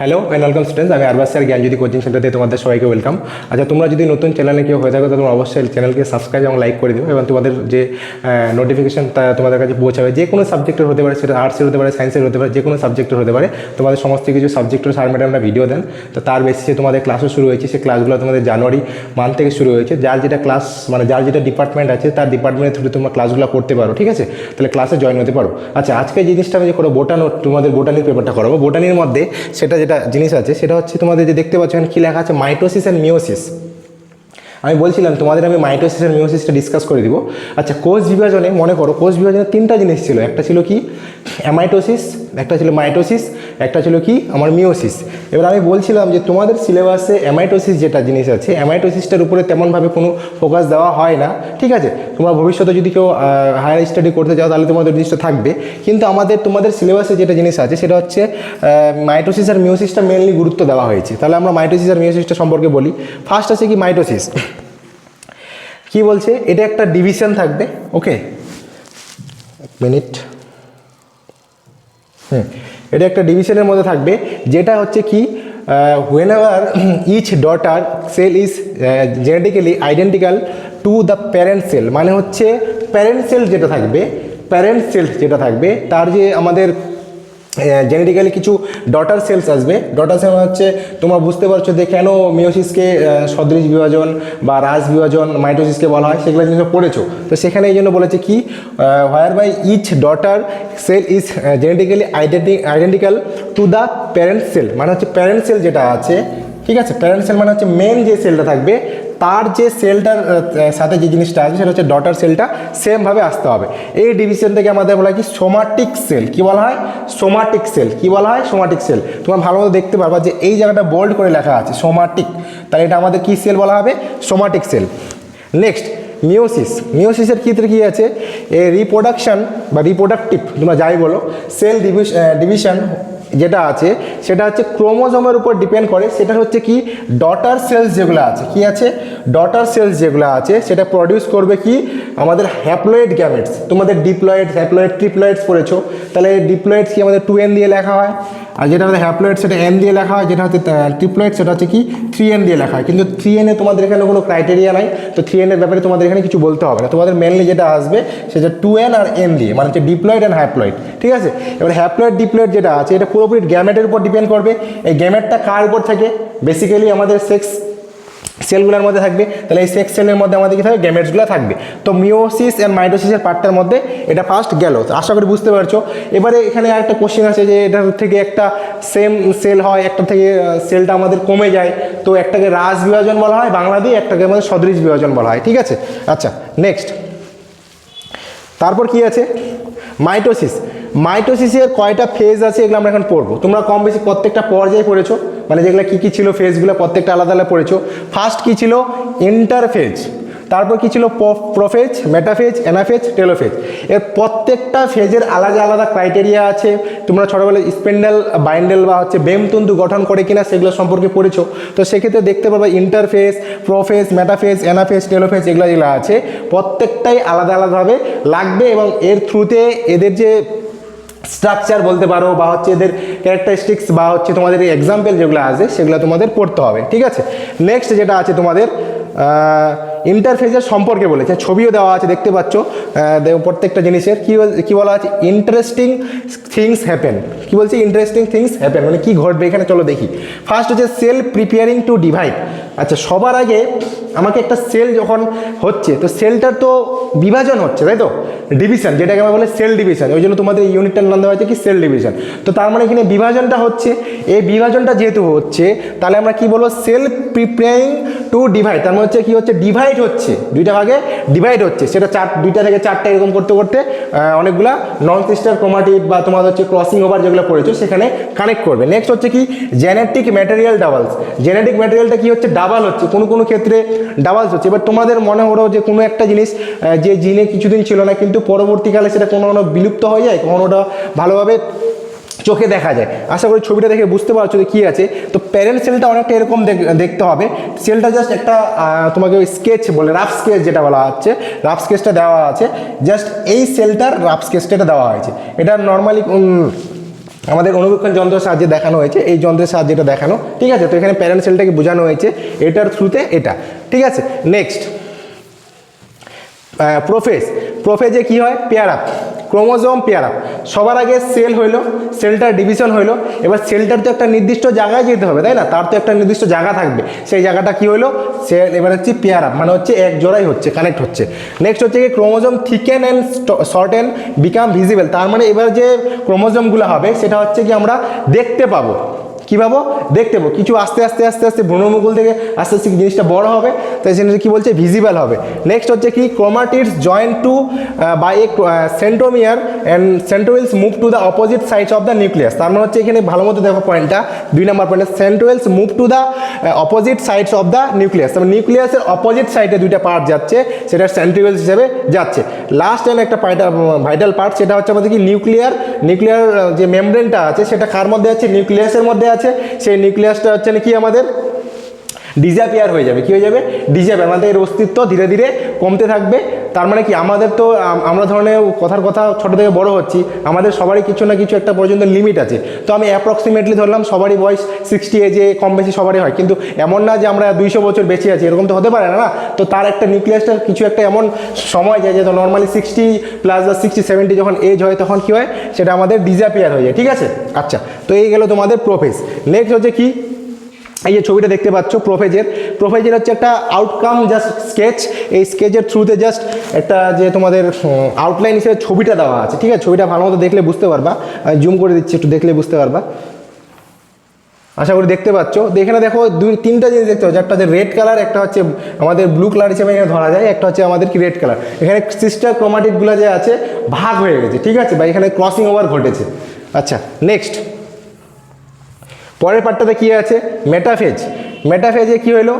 Hello welcome students আমি আরবাস sir জ্ঞানজ্যোতি coaching সেন্টারতে তোমাদের সবাইকে ওয়েলকাম আচ্ছা তোমরা যদি নতুন চ্যানেলে কেউ হয়ে থাকো তোমরা অবশ্যই চ্যানেলকে সাবস্ক্রাইব এবং লাইক করে দিও এবং তোমাদের যে নোটিফিকেশন তা তোমাদের কাছে পৌঁছাবে, যে কোনো সাবজেক্টের হতে পারে, সেটা আর্টসের হতে পারে সায়েন্সের হতে পারে, যে কোনো সাবজেক্টের হতে পারে, তোমাদের সমস্ত কিছু সাবজেক্টের স্যার ম্যাডামরা ভিডিও দেন। তো তার বেসিসে তোমাদের ক্লাসও শুরু হয়েছে, সেই ক্লাসগুলো তোমাদের জানুয়ারি মান্থ থেকে শুরু হয়েছে। যার যেটা ক্লাস মানে যার যেটা ডিপার্টমেন্ট আছে, তার ডিপার্টমেন্টের থ্রু তোমরা ক্লাসগুলো করতে পারো, ঠিক আছে? তাহলে ক্লাসে জয়েন হতে পারো। আচ্ছা আজকে জিনিসটা আমি যে করো বোটানো তোমাদের বোটানির পেপারটা করাবো বোটানির মধ্যে সেটা যেটা জিনিস আছে, সেটা হচ্ছে তোমাদের যে দেখতে পাচ্ছ, এখানে কী লেখা আছে? মাইটোসিস অ্যান্ড মিওসিস আমি বলছিলাম, তোমাদের আমি মাইটোসিস অ্যান্ড মিওসিসটা ডিসকাস করে দিব। আচ্ছা কোষ বিভাজনে, মনে করো, কোষ বিভাজনে তিনটা জিনিস ছিল। একটা ছিল কি? অ্যামাইটোসিস, একটা ছিল মাইটোসিস একটা ছিল কি? আমার মিওসিস এবার আমি বলছিলাম যে তোমাদের সিলেবাসে অ্যামাইটোসিস যেটা জিনিস আছে অ্যামাইটোসিসটার উপরে তেমনভাবে কোনো ফোকাস দেওয়া হয় না, ঠিক আছে? তোমরা ভবিষ্যতে যদি কেউ হায়ার স্টাডি করতে যাও তাহলে তোমাদের জিনিসটা থাকবে। কিন্তু আমাদের, তোমাদের সিলেবাসে যেটা জিনিস আছে, সেটা হচ্ছে মাইটোসিস আর মিওসিসটা মেনলি গুরুত্ব দেওয়া হয়েছে। তাহলে আমরা মাইটোসিস আর মিওসিসটা সম্পর্কে বলি। ফার্স্ট আছে কি মাইটোসিস কি বলছে? এটা একটা ডিভিশন থাকবে ওকে এক মিনিট হুম। এটা একটা ডিভিশনের মধ্যে থাকবে, যেটা হচ্ছে কি whenever each daughter cell is genetically identical to the parent cell মানে হচ্ছে প্যারেন্ট সেল যেটা থাকবে প্যারেন্ট সেল যেটা থাকবে, তার যে আমাদের জেনেটিক্যালি কিছু ডটার সেলস আসবে। ডটার সেল হচ্ছে, তোমরা বুঝতে পারছ যে কেন মিওসিসকে সদৃশ বিভাজন বা রাজ বিভাজন মাইটোসিসকে বলা হয়, সেগুলো জিনিস পড়েছো। তো সেখানে এই জন্য বলেছে কি whereby each daughter cell is genetically identi identical to the parent cell মানে হচ্ছে প্যারেন্ট সেল যেটা আছে, ঠিক আছে? প্যারেন্ট সেল মানে হচ্ছে মেন যে সেলটা থাকবে তার যে সেলটার সাথে যে জিনিসটা আছে, সেটা হচ্ছে ডটার সেলটা সেমভাবে আসতে হবে। এই ডিভিশন থেকে আমাদের বলা হয় কি সোমাটিক সেল কি বলা হয়? সোমাটিক সেল কি বলা হয়? সোমাটিক সেল তোমরা ভালো মতো দেখতে পারবা যে এই জায়গাটা বোল্ড করে লেখা আছে সোমাটিক তাহলে এটা আমাদের কি সেল বলা হবে? সোমাটিক সেল নেক্সট মিওসিস মিওসিসের ক্ষেত্রে কী আছে? এ রিপ্রোডাকশন বা রিপ্রোডাক্টিভ তোমরা যাই বলো সেল ডিভিশন যেটা আছে, সেটা হচ্ছে ক্রোমোজোমের উপর ডিপেন্ড করে। সেটা হচ্ছে কি? ডটার সেলস যেগুলো আছে, কি আছে? ডটার সেলস যেগুলো আছে, সেটা প্রডিউস করবে কি? আমাদের হ্যাপ্লয়েড গ্যামেটস তোমাদের ডিপ্লয়েড হ্যাপ্লয়েড ট্রিপ্লয়েডস পড়েছো। তাহলে ডিপ্লয়েডস কি আমাদের টু এন দিয়ে লেখা হয়? আর যেটা হচ্ছে হ্যাপ্লয়েড সেটা এন দিয়ে লেখা হয়, যেটা হচ্ছে ট্রিপ্লয়েড সেটা হচ্ছে কি থ্রি এন দিয়ে লেখা হয়। কিন্তু থ্রি এনে তোমাদের এখানে কোনো ক্রাইটেরিয়া নাই, তো থ্রি এনের ব্যাপারে তোমাদের এখানে কিছু বলতে হবে না। তোমাদের মেনলি যেটা আসবে, সেটা টু এন আর এন দিয়ে মানে হচ্ছে ডিপ্লয়েড অ্যান্ড হ্যাপ্লয়েড ঠিক আছে? এবার হ্যাপ্লয়েড ডিপ্লয়েড যেটা আছে, এটা পুরোপুরি গ্যামেটের উপর ডিপেন্ড করবে। এই গ্যামেটটা কার উপর থাকে? বেসিক্যালি আমাদের সেক্স সেলগুলোর মধ্যে থাকবে, তাহলে এই সেক্স সেলের মধ্যে আমাদের কি থাকবে? গ্যামেটসগুলো থাকবে। তো মিওসিস অ্যান্ড মাইটোসিসের পার্টটার মধ্যে এটা ফার্স্ট গেল। আশা করি বুঝতে পারছ। এবারে এখানে একটা কোশ্চেন আছে যে এটার থেকে একটা সেম সেল হয়, একটা থেকে সেলটা আমাদের কমে যায়। তো একটাকে রাজ বিভাজন বলা হয়, বাংলা দিয়ে একটাকে আমাদের সদৃশ বিভাজন বলা হয়। ঠিক আছে? আচ্ছা নেক্সট তারপর কি আছে? মাইটোসিস মাইটোসিসের কয়টা ফেজ আছে এগুলো আমরা এখন পড়ব। তোমরা কম বেশি প্রত্যেকটা পর্যায়ে পড়েছো মানে যেগুলো কী কী ছিল ফেজগুলো প্রত্যেকটা আলাদা আলাদা পড়েছো। ফার্স্ট কী ছিল? ইন্টারফেজ তারপর কী ছিল? প্রোফেজ মেটাফেজ অ্যানাফেজ টেলোফেজ এর প্রত্যেকটা ফেজের আলাদা আলাদা ক্রাইটেরিয়া আছে। তোমরা ছোটোবেলায় স্পেন্ডেল বাইন্ডেল বা হচ্ছে বেমতন্তু গঠন করে কিনা সেগুলো সম্পর্কে পড়েছো। তো সেক্ষেত্রে দেখতে পাবে interphase prophase metaphase anaphase telophase এগুলো যেগুলো আছে, প্রত্যেকটাই আলাদা আলাদাভাবে লাগবে এবং এর থ্রুতে এদের যে স্ট্রাকচার বলতে পারো বা হচ্ছে এদের ক্যারেক্টারিস্টিক্স বা হচ্ছে তোমাদের এই এক্সাম্পল যেগুলো আছে, সেগুলো তোমাদের পড়তে হবে, ঠিক আছে? নেক্সট যেটা আছে তোমাদের ইন্টারফেসের সম্পর্কে বলেছে, ছবিও দেওয়া আছে, দেখতে পাচ্ছ প্রত্যেকটা জিনিসের, কী কী বলা আছে? ইন্টারেস্টিং থিংস হ্যাপেন কী বলছে? ইন্টারেস্টিং থিংস হ্যাপেন মানে কী ঘটবে? এখানে চলো দেখি। ফার্স্ট হচ্ছে সেল প্রিপেয়ারিং টু ডিভাইড আচ্ছা সবার আগে আমাকে একটা সেল যখন হচ্ছে, তো সেলটার তো বিভাজন হচ্ছে, তাই তো? ডিভিশন যেটাকে আমরা বলে সেল ডিভিশন ওই জন্য তোমাদের ইউনিটটার নাম দেওয়া হয়েছে কি সেল ডিভিশন তো তার মানে এখানে বিভাজনটা হচ্ছে, এই বিভাজনটা যেহেতু হচ্ছে, তাহলে আমরা কি বলব সেল প্রিপেয়ারিং টু ডিভাইড তার মানে হচ্ছে কি হচ্ছে ডিভাইড হচ্ছে, দুইটা ভাগে ডিভাইড হচ্ছে, সেটা চার, দুইটা থেকে চারটা এরকম করতে করতে অনেকগুলা নন সিস্টার ক্রোমাটিভ বা তোমাদের হচ্ছে ক্রসিং ওভার যেগুলো পড়েছো, সেখানে কানেক্ট করবে। নেক্সট হচ্ছে কি জেনেটিক ম্যাটেরিয়াল ডাবলস জেনেটিক ম্যাটেরিয়ালটা কি হচ্ছে ডাবল হচ্ছে, কোনো কোনো ক্ষেত্রে ডাবলস হচ্ছে। এবার তোমাদের মনে হলো যে কোনো একটা জিনিস যে জিনে কিছুদিন ছিল না, কিন্তু পরবর্তীকালে সেটা কোনো কোনো বিলুপ্ত হয়ে যায়, কখনো ওটা ভালোভাবে চোখে দেখা যায়। আশা করি ছবিটা দেখে বুঝতে পারছ যে কী আছে। তো প্যারেন্ট সেলটা অনেকটা এরকম দেখতে হবে। সেলটা জাস্ট একটা তোমাকে ওই স্কেচ বলে রাফ স্কেচ যেটা বলা হচ্ছে রাফ স্কেচটা দেওয়া আছে। জাস্ট এই সেলটার রাফ স্কেচটা দেওয়া হয়েছে। এটা নর্মালি আমাদের অনুবীক্ষণ যন্ত্রের সাহায্যে দেখানো হয়েছে, এই যন্ত্রের সাহায্যে এটা দেখানো, ঠিক আছে? তো এখানে প্যারেন্ট সেলটাকে বোঝানো হয়েছে, এটার থ্রুতে এটা, ঠিক আছে? নেক্সট প্রোফেস প্রোফেজে কি হয়? Pair up chromosome pair. Up সবার আগে সেল হইল, সেলটার ডিভিশন হইল, এবার সেলটার তো একটা নির্দিষ্ট জায়গায় যেতে হবে, তাই না? তার তো একটা নির্দিষ্ট জায়গা থাকবে। সেই জায়গাটা কি হলো সেল, এবার হচ্ছে পেয়ার আপ মানে হচ্ছে এক জোড়াই হচ্ছে কানেক্ট হচ্ছে। নেক্সট হচ্ছে কি? Chromosome thicken and short and become visible তার মানে এবার যে ক্রোমোজোমগুলো হবে, সেটা হচ্ছে কি আমরা দেখতে পাবো। কী পাবো দেখতে পাবো কিছু আস্তে আস্তে আস্তে আস্তে ভ্রূণমুকুল থেকে আস্তে আস্তে জিনিসটা বড় হবে। তাই সেটা কী বলছে? ভিজিবল হবে। নেক্সট হচ্ছে কি? Chromatids joint to by a centromere and centrioles move to the opposite sides of the nucleus তার মানে হচ্ছে এখানে ভালো মতো দেখো পয়েন্টটা দুই নম্বর পয়েন্টে centrioles move to the opposite sides of the nucleus তার নিউক্লিয়াসের অপোজিট সাইডে দুইটা পার্ট যাচ্ছে। সেটা সেন্ট্রিওয়েলস হিসেবে যাচ্ছে। লাস্ট এন্ড একটা ভাইটাল পার্ট সেটা হচ্ছে আমাদের কি? নিউক্লিয়ার নিউক্লিয়ার যে মেমব্রেনটা আছে, সেটা কার মধ্যে আছে? নিউক্লিয়াসের মধ্যে আছে, সেই নিউক্লিয়াসটা হচ্ছে নাকি আমাদের ডিজাপিয়ার হয়ে যাবে। কি হয়ে যাবে? ডিজাপিয়ার আমাদের অস্তিত্ব ধীরে ধীরে কমতে থাকবে। তার মানে কি আমাদের তো আমরা ধরনের কথার কথা ছোটো থেকে বড় হচ্ছি, আমাদের সবারই কিছু না কিছু একটা পর্যন্ত লিমিট আছে। তো আমি অ্যাপ্রক্সিমেটলি ধরলাম সবারই বয়স সিক্সটি এজে কম বেশি সবারই হয়। কিন্তু এমন না যে আমরা দুইশো বছর বেঁচে আছি, এরকম তো হতে পারে না না? তো তার একটা নিউক্লিয়াসটা কিছু একটা এমন সময় যায় যে নর্মালি সিক্সটি প্লাস বা সিক্সটি সেভেন্টি যখন এজ হয় তখন কী হয়? সেটা আমাদের ডিজাপিয়ার হয়ে যায়, ঠিক আছে? আচ্ছা তো এই গেল তোমাদের প্রোফেস নেক্সট হচ্ছে কি? এই যে ছবিটা দেখতে পাচ্ছ প্রোফেজের প্রোফেজের হচ্ছে একটা আউটকাম জাস্ট স্কেচ এই স্কেচের থ্রুতে জাস্ট একটা যে তোমাদের আউটলাইন হিসেবে ছবিটা দেওয়া আছে, ঠিক আছে? ছবিটা ভালো মতো দেখলে বুঝতে পারবা। জুম করে দিচ্ছি, একটু দেখলে বুঝতে পারবা। আশা করি দেখতে পাচ্ছ। এখানে দেখো, দুই, তিনটা জিনিস দেখতে পাচ্ছ। একটা হচ্ছে রেড কালার একটা হচ্ছে আমাদের ব্লু কালার হিসেবে এখানে ধরা যায়, একটা হচ্ছে আমাদের কি রেড কালার এখানে সিস্টার ক্রোমাটিকগুলো যে আছে, ভাগ হয়ে গেছে, ঠিক আছে? বা এখানে ক্রসিং ওভার ঘটেছে। আচ্ছা নেক্সট পরের পার্টটাতে কী আছে? মেটাফেজ মেটাফেজে কি হলো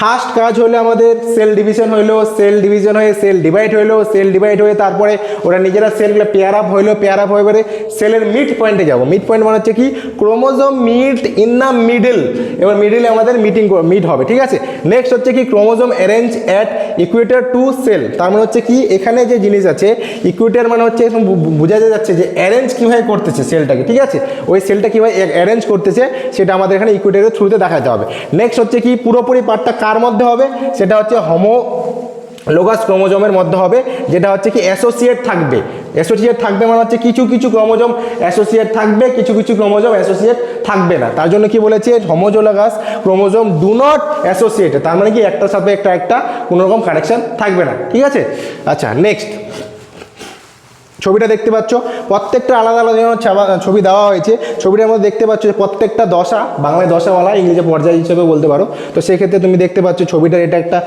ফার্স্ট কাজ হলো আমাদের সেল ডিভিশন হইল সেল ডিভিশন হয়ে সেল ডিভাইড হইল সেল ডিভাইড হয়ে তারপরে ওরা নিজেরা সেলগুলো পেয়ার আপ হইল পেয়ার আপ হয়ে এবারে সেলের মিড পয়েন্টে যাব। মিড পয়েন্ট মানে হচ্ছে কি? Chromosome meet in the middle এবার মিডিলে আমাদের মিটিং মিট হবে, ঠিক আছে? নেক্সট হচ্ছে কি? Chromosome arrange at equator to cell তার মানে হচ্ছে কি, এখানে যে জিনিস আছে ইকুয়েটার মানে হচ্ছে বোঝা যাচ্ছে যে অ্যারেঞ্জ কীভাবে করতেছে সেলটাকে ঠিক আছে? ওই সেলটা কীভাবে অ্যারেঞ্জ করতেছে, সেটা আমাদের এখানে ইকুয়েটারের থ্রুতে দেখাতে হবে। নেক্সট হচ্ছে কি, পুরোপুরি পার্টটা কার মধ্যে হবে? সেটা হচ্ছে হোমো লোগাস ক্রোমোজোমের মধ্যে হবে, যেটা হচ্ছে কি অ্যাসোসিয়েট থাকবে। অ্যাসোসিয়েট থাকবে মানে হচ্ছে কিছু কিছু ক্রোমোজোম অ্যাসোসিয়েট থাকবে কিছু কিছু ক্রোমোজোম অ্যাসোসিয়েট থাকবে না। তার জন্য কি বলেছে homologous chromosome do not associate তার মানে কি একটার সাথে একটা একটা কোনো রকম কানেকশন থাকবে না। ঠিক আছে? আচ্ছা নেক্সট ছবিটা দেখতে পাচ্ছ। প্রত্যেকটা আলাদা আলাদা যেমন ছাবা- দেওয়া হয়েছে। ছবিটার মধ্যে দেখতে পাচ্ছ যে প্রত্যেকটা দশা বাংলায় দশা বলা ইংরেজি পর্যায় হিসেবে বলতে পারো। তো সেক্ষেত্রে তুমি দেখতে পাচ্ছ ছবিটার এটা একটা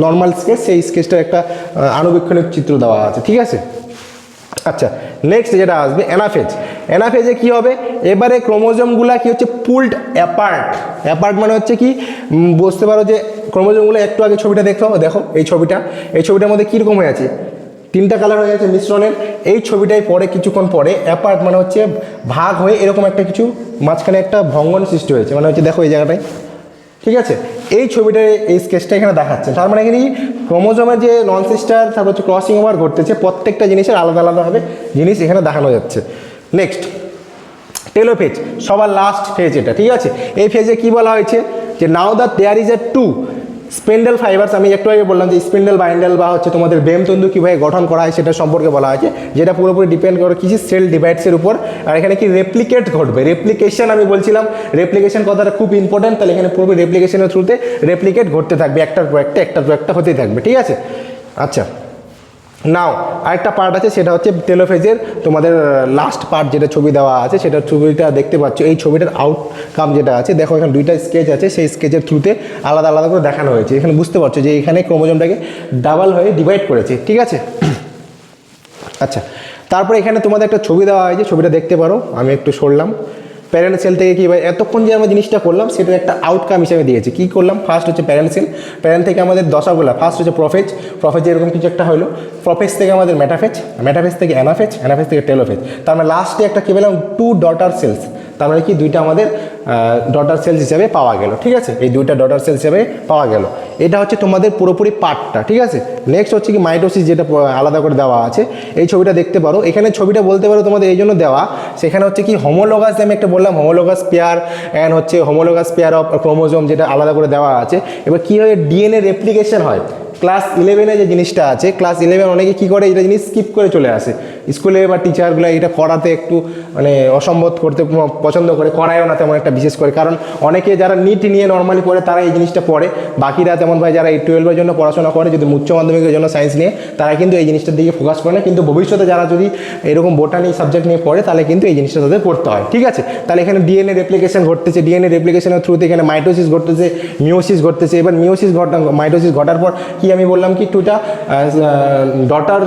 নর্মাল স্কেচ সেই স্কেচটার একটা আহ, আণুবীক্ষণিক চিত্র দেওয়া আছে। ঠিক আছে? আচ্ছা নেক্সট যেটা আসবে অ্যানাফেজ অ্যানাফেজে কি হবে? এবারে ক্রোমোজোমগুলা কি হচ্ছে পুলড অ্যাপার্ট অ্যাপার্ট মানে হচ্ছে কি? বুঝতে পারো যে ক্রোমোজোমগুলো একটু আগে ছবিটা দেখো দেখো এই ছবিটা। এই ছবিটার মধ্যে কীরকম হয়ে আছে? তিনটা কালার হয়ে গেছে মিশ্রণের। এই ছবিটাই পরে, কিছুক্ষণ পরে অ্যাপার্ট মানে হচ্ছে ভাগ হয়ে এরকম একটা কিছু, মাঝখানে একটা ভঙ্গন সৃষ্টি হয়েছে। মানে হচ্ছে দেখো এই জায়গাটায়। ঠিক আছে? এই ছবিটার এই স্কেচটা এখানে দেখাচ্ছে। তার মানে এখানে কি ক্রোমোজোমের যে নন সিস্টার, তারপর হচ্ছে ক্রসিং ওভার ঘটতেছে, প্রত্যেকটা জিনিসের আলাদা আলাদাভাবে জিনিস এখানে দেখানো যাচ্ছে। নেক্সট টেলো ফেজ সবার লাস্ট ফেজ এটা, ঠিক আছে? এই ফেজে কি বলা হয়েছে? যে now the there is a two spindle fibres, আমি একটু আগে বললাম যে স্পেন্ডেল বাইন্ডেল বা হচ্ছে তোমাদের বেমতন্তু কীভাবে গঠন করা হয় সেটা সম্পর্কে বলা হয়েছে, যেটা পুরোপুরি ডিপেন্ড করে কিছু সেল ডিভাইডসের উপর। আর এখানে কি রেপ্লিকেট ঘটবে? রেপ্লিকেশন আমি বলছিলাম রেপ্লিকেশন কথাটা খুব ইম্পর্টেন্ট তাহলে এখানে পুরোপুরি রেপ্লিকেশনের থ্রুতে রেপ্লিকেট ঘটতে থাকবে, একটার পর একটা, একটার পর একটা হতেই থাকবে, ঠিক আছে? আচ্ছা। নাও আরেকটা পার্ট আছে, সেটা হচ্ছে টেলোফেজের তোমাদের লাস্ট পার্ট যেটা ছবি দেওয়া আছে, সেটা ছবিটা দেখতে পাচ্ছ। এই ছবিটার আউটকাম যেটা আছে, দেখো এখানে দুইটা স্কেচ আছে, সেই স্কেচের থ্রুতে আলাদা আলাদা করে দেখানো হয়েছে। এখানে বুঝতে পারছ যে এখানে ক্রোমোজোমটাকে ডাবল হয়ে ডিভাইড করেছে, ঠিক আছে? আচ্ছা তারপরে এখানে তোমাদের একটা ছবি দেওয়া হয়েছে, ছবিটা দেখতে পারো, আমি একটু সরলাম। প্যারেন্ট সেল থেকে কী এতক্ষণ যে আমরা জিনিসটা করলাম, সেটার একটা আউটকাম হিসেবে দিয়েছি। কী করলাম? ফার্স্ট হচ্ছে প্যারেন্ট সেল প্যারেন্ট থেকে আমাদের দশাগুলা ফার্স্ট হচ্ছে প্রফেজ প্রফেজ এরকম কিছু একটা হলো। প্রফেজ থেকে আমাদের ম্যাটাফেজ ম্যাটাফেজ থেকে অ্যানাফেজ অ্যানাফেজ থেকে টেলোফেজ তার মানে লাস্টে একটা কী পেলাম? টু ডটার সেলস তার মানে কি দুইটা আমাদের ডটার সেলস হিসাবে পাওয়া গেল, ঠিক আছে? এই দুইটা ডটার সেলস হিসাবে পাওয়া গেল। এটা হচ্ছে তোমাদের পুরোপুরি পার্টটা ঠিক আছে? নেক্সট হচ্ছে কি মাইটোসিস যেটা আলাদা করে দেওয়া আছে। এই ছবিটা দেখতে পারো। এখানে ছবিটা বলতে পারো তোমাদের এই জন্য দেওয়া। সেখানে হচ্ছে কি হোমোলোগাস আমি একটা বললাম হোমোলোগাস পেয়ার অ্যান্ড হচ্ছে হোমোলোগাস পেয়ার অফ ক্রোমোজোম যেটা আলাদা করে দেওয়া আছে। এবার কী হয় ডিএনএ রেপ্লিকেশন হয়? ক্লাস ইলেভেনে যে জিনিসটা আছে ক্লাস ইলেভেন অনেকে কী করে, এটা জিনিস স্কিপ করে চলে আসে। স্কুলে বা টিচারগুলো এটা করাতে একটু মানে অসম্ভব করতে পছন্দ করে, করায়ও না তেমন একটা বিশেষ করে। কারণ অনেকে যারা নিট নিয়ে নর্মালি পড়ে, তারা এই জিনিসটা পড়ে। বাকিরা তেমন ভাই যারা এই টুয়েলভের জন্য পড়াশোনা করে, যদি উচ্চ মাধ্যমিকের জন্য সায়েন্স নিয়ে, তারা কিন্তু এই জিনিসটার দিকে ফোকাস করে না। কিন্তু ভবিষ্যতে যারা যদি এরকম বোটানি সাবজেক্ট নিয়ে পড়ে, তাহলে কিন্তু এই জিনিসটা তাদের পড়তে হয়। ঠিক আছে? তাহলে এখানে ডিএনএ রেপ্লিকেশন ঘটতেছে। ডিএনএ রেপ্লিকেশনের থ্রুতে এখানে মাইটোসিস ঘটতেছে মিওসিস ঘটতেছে। এবার মিওসিস ঘটা মাইটোসিস ঘটার পর কি আমি বললাম কি টুটা ডটার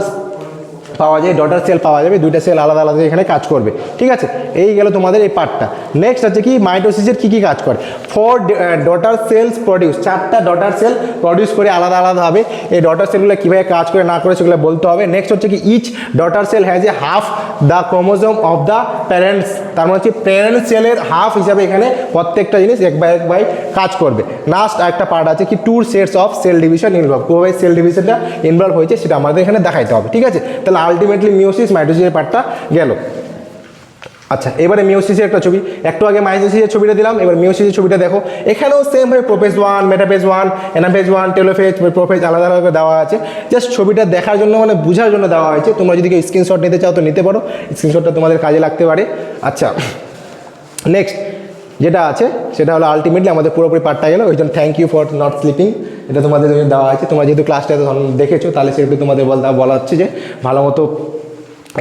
পাওয়া যায় ডটার সেল পাওয়া যাবে, দুইটা সেল আলাদা আলাদা এখানে কাজ করবে। ঠিক আছে? এই গেল তোমাদের এই পার্টটা নেক্সট হচ্ছে কি? মাইটোসিসের কী কী কাজ করে? ফোর ডটার সেলস প্রডিউস চারটা ডটার সেল প্রডিউস করে আলাদা আলাদা হবে এই ডটার সেলগুলো কীভাবে কাজ করে, না করে সেগুলো বলতে হবে। নেক্সট হচ্ছে কি? Each daughter cell has a half the chromosome of the parents তার মানে হচ্ছে প্যারেন্ট সেলের হাফ হিসাবে এখানে প্রত্যেকটা জিনিস এক বাই এক বাই কাজ করবে। লাস্ট একটা পার্ট আছে কি two sets of cell division involve কীভাবে সেল ডিভিশনটা ইনভলভ হয়েছে সেটা আমাদের এখানে দেখাইতে হবে, ঠিক আছে? তাহলে আলটিমেটলি মিওসিস মাইটোসিসের পার্টটা গেল। আচ্ছা এবারে মিওসিসের একটা ছবি। একটু আগে মাইটোসিসের ছবিটা দিলাম, এবার মিওসিসের ছবিটা দেখো। এখানেও সেম ভাবে prophase one metaphase one anaphase one telophase prophase আলাদা আলাদা দেওয়া আছে। জাস্ট ছবিটা দেখার জন্য মানে বোঝার জন্য দেওয়া হয়েছে। তোমরা যদি কেউ স্ক্রিনশট নিতে চাও তো নিতে পারো। স্ক্রিনশটটা তোমাদের কাজে লাগতে পারে। আচ্ছা নেক্সট যেটা আছে, সেটা হলো আলটিমেটলি আমাদের পুরোপুরি পার্টটা গেলো। ওই জন্য thank you for not sleeping এটা তোমাদের দেওয়া আছে তোমরা যেহেতু ক্লাসটা দেখেছ, তাহলে সেগুলো তোমাদের বলা হচ্ছে যে ভালো মতো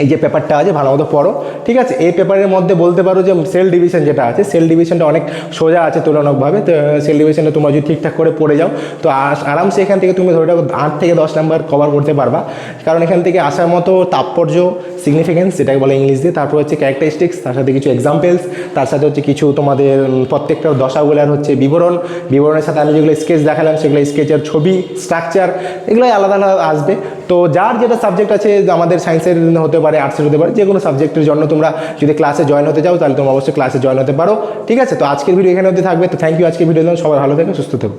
এই যে পেপারটা আছে, ভালো মতো পড়ো, ঠিক আছে? এই পেপারের মধ্যে বলতে পারো যে সেল ডিভিশন যেটা আছে, সেল ডিভিশনটা অনেক সোজা আছে তুলনামূলকভাবে। তো সেল ডিভিশনটা তোমরা যদি ঠিকঠাক করে পড়ে যাও, তো আরামসে এখান থেকে তুমি ধরে রাখো আট থেকে দশ নাম্বার কভার করতে পারবা। কারণ এখান থেকে আসার মতো তাৎপর্য সিগনিফিকেন্স যেটাকে বলে ইংলিশ দিয়ে, তারপর হচ্ছে ক্যারেক্টারিস্টিক্স তার সাথে কিছু এক্সাম্পলস তার সাথে হচ্ছে কিছু তোমাদের প্রত্যেকটা দশাগুলার হচ্ছে বিবরণ, বিবরণের সাথে আমি যেগুলো স্কেচ দেখালাম, সেগুলো স্কেচের ছবি স্ট্রাকচার এগুলোই আলাদা আলাদা আসবে। তো যার যেটা সাবজেক্ট আছে, আমাদের সায়েন্সের হতে পারে আর্টসের হতে পারে যে কোনো সাবজেক্টের জন্য তোমরা যদি ক্লাসে জয়েন হতে চাও, তাহলে তোমরা অবশ্যই ক্লাসে জয়েন হতে পারো। ঠিক আছে? তো আজকের ভিডিও এখানে অবধি থাকবে। তো থ্যাংক ইউ আজকের ভিডিও সবাই ভালো থেকে, সুস্থ থেকো।